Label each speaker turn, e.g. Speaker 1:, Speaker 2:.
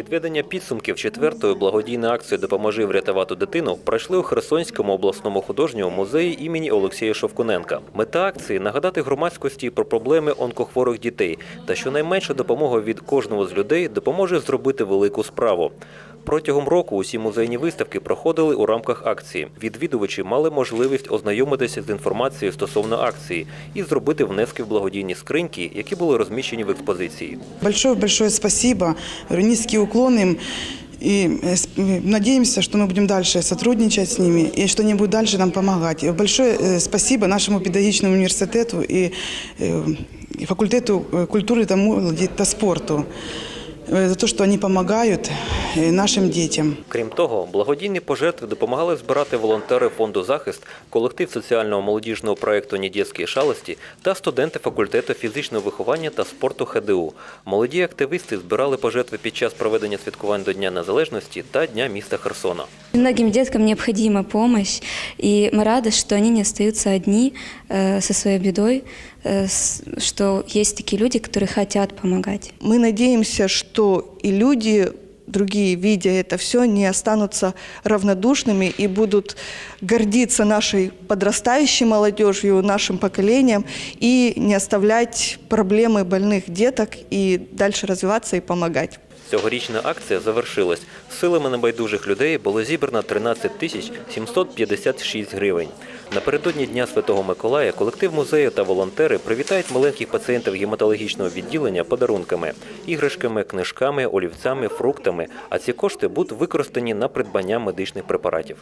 Speaker 1: Підведення підсумків четвертої благодійної акції Допоможи врятувати дитину пройшли у Херсонському обласному художньому музеї імені Олексія Шовкуненка. Мета акції нагадати громадськості про проблеми онкохворих дітей та щонайменша допомога від кожного з людей допоможе зробити велику справу. Протягом року усі музейні виставки проходили у рамках акції. Відвідувачі мали можливість ознайомитися з інформацією стосовно акції і зробити внески в благодійні скриньки, які були розміщені в експозиції.
Speaker 2: Большое-большое спасибо, говорю, низкий уклон им. И э, с- э, надеемся, что мы будем дальше сотрудничать с ними и что они будут дальше нам помогать. И большое э, спасибо нашему педагогичному университету и, э, и факультету э, культуры та молоди та спорту э, за то, что они помогают э, нашим детям.
Speaker 1: Крім того, благодійні пожертви допомагали збирати волонтери фонду захист, колектив соціального молодіжного проєкту «Недєтські шалості та студенти факультету фізичного виховання та спорту ХДУ. Молоді активісти збирали пожертви під час проведення святкувань до Дня Незалежності та Дня міста Херсона.
Speaker 3: Многим деткам необходима помощь, и мы рады, что они не остаются одни э, со своей бедой, э, с- что есть такие люди, которые хотят помогать.
Speaker 4: Мы надеемся, что и люди другие, видя это все, не останутся равнодушными и будут гордиться нашей подрастающей молодежью, нашим поколением и не оставлять проблемы больных деток и дальше развиваться и помогать.
Speaker 1: Цьогорічна акція завершилась. Силами небайдужих людей було зібрано 13 тисяч 756 гривень. Напередодні Дня Святого Миколая колектив музею та волонтери привітають маленьких пацієнтів гематологічного відділення подарунками, іграшками, книжками, олівцями, фруктами. А ці кошти будуть використані на придбання медичних препаратів.